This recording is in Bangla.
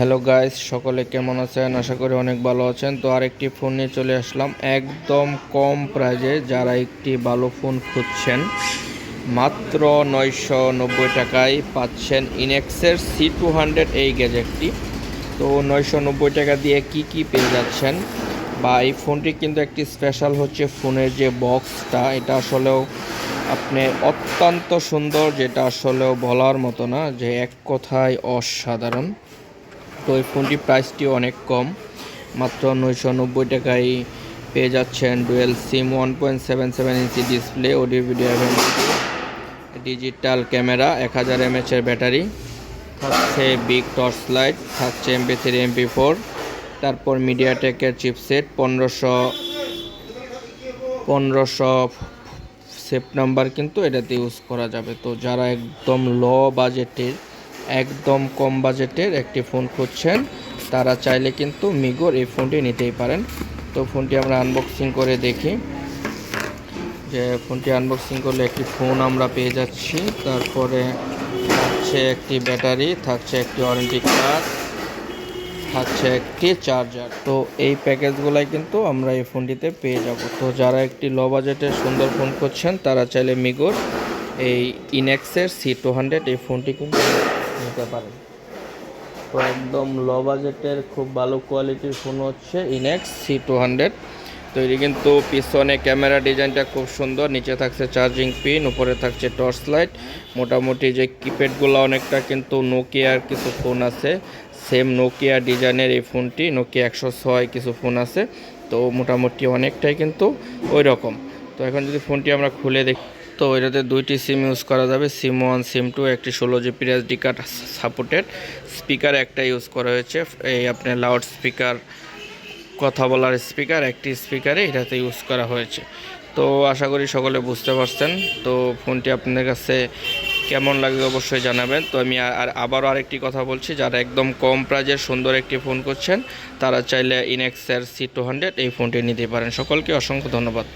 হ্যালো গাইস, সকলে কেমন আছেন? আশা করি অনেক ভালো আছেন। তো আরেকটি ফোন নিয়ে চলে আসলাম। একদম কম প্রাইজে যারা একটি ভালো ফোন খুঁজছেন, মাত্র নয়শো নব্বই টাকায় পাচ্ছেন ইনেক্সের সি টু হান্ড্রেড এই গ্যাজেটটি তো নয়শো নব্বই টাকা দিয়ে কি কি পেয়ে যাচ্ছেন? বা এই ফোনটি কিন্তু একটি স্পেশাল হচ্ছে ফোনের যে বক্সটা এটা আসলেও আপনি অত্যন্ত সুন্দর, যেটা আসলেও বলার মতো না যে এক কথায় অসাধারণ। তো এই ফোনটির প্রাইসটি অনেক কম। মাত্র নয়শো নব্বই টাকায় পেয়ে যাচ্ছেন dual SIM one point seven seven inch display, audio, video digital camera, এক হাজার এমএচের ব্যাটারি। থাকছে বিগ টর্চ লাইট, থাকছে এমপি থ্রি, এমপি ফোর। তারপর মিডিয়াটেকের চিপসেট, পনেরোশো পনেরোশো সেট নাম্বার কিন্তু এটাতে ইউজ করা যাবে। তো যারা একদম লো বাজেটের একদম কম বাজেটের একটি ফোন খুঁজছেন। তারা চাইলে কিন্তু মিগোর এই ফোনটি নিতেই পারেন। তো ফোনটি আমরা আনবক্সিং করে দেখি। যে ফোনটি আনবক্সিং করলে একটি ফোন আমরা পেয়ে যাচ্ছি। তারপরে থাকছে একটি ব্যাটারি, থাকছে একটি ওয়ারেন্টি কার্ড থাকছে একটি চার্জার তো এই প্যাকেজগুলাই কিন্তু আমরা এই ফোনটিতে পেয়ে যাব। তো যারা একটি লো বাজেটের সুন্দর ফোন করছেন তারা চাইলে মিগোর এই ইনেক্সের সি টু হান্ড্রেড এই ফোনটি কিন্তু নিতে পারেন তো একদম লো বাজেটের খুব ভালো কোয়ালিটির ফোন হচ্ছে ইনেক্স সি টু হান্ড্রেড তো এটি কিন্তু পিছনে ক্যামেরা ডিজাইনটা খুব সুন্দর, নিচে থাকছে চার্জিং পিন উপরে থাকছে টর্চ লাইট মোটামুটি যে কিপ্যাডগুলো অনেকটা কিন্তু নোকিয়ার কিছু ফোন আছে। সেম নোকিয়া ডিজাইনের এই ফোনটি নোকিয়া একশো ছয় কিছু ফোন আছে। তো মোটামুটি অনেকটাই কিন্তু ওই রকম তো এখন যদি ফোনটি আমরা খুলে দেখি। তো এটাতে দুইটি সিম ইউজ করা যাবে। সিম ওয়ান সিম টু একটি ষোলো GB SD card supported speaker একটা ইউজ করা হয়েছে। এই আপনার লাউড স্পিকার কথা বলার স্পিকার একটি স্পিকারে এটাতে ইউজ করা হয়েছে। তো আশা করি সকলে বুঝতে পারছেন। তো ফোনটি আপনাদের কাছে কেমন লাগে অবশ্যই জানাবেন। তো আমি আর আবারও আরেকটি কথা বলছি, যারা একদম কম প্রাইজের সুন্দর একটি ফোন করছেন, তারা চাইলে ইনেক্সের সি টু হান্ড্রেড এই ফোনটি নিতে পারেন। সকলকে অসংখ্য ধন্যবাদ।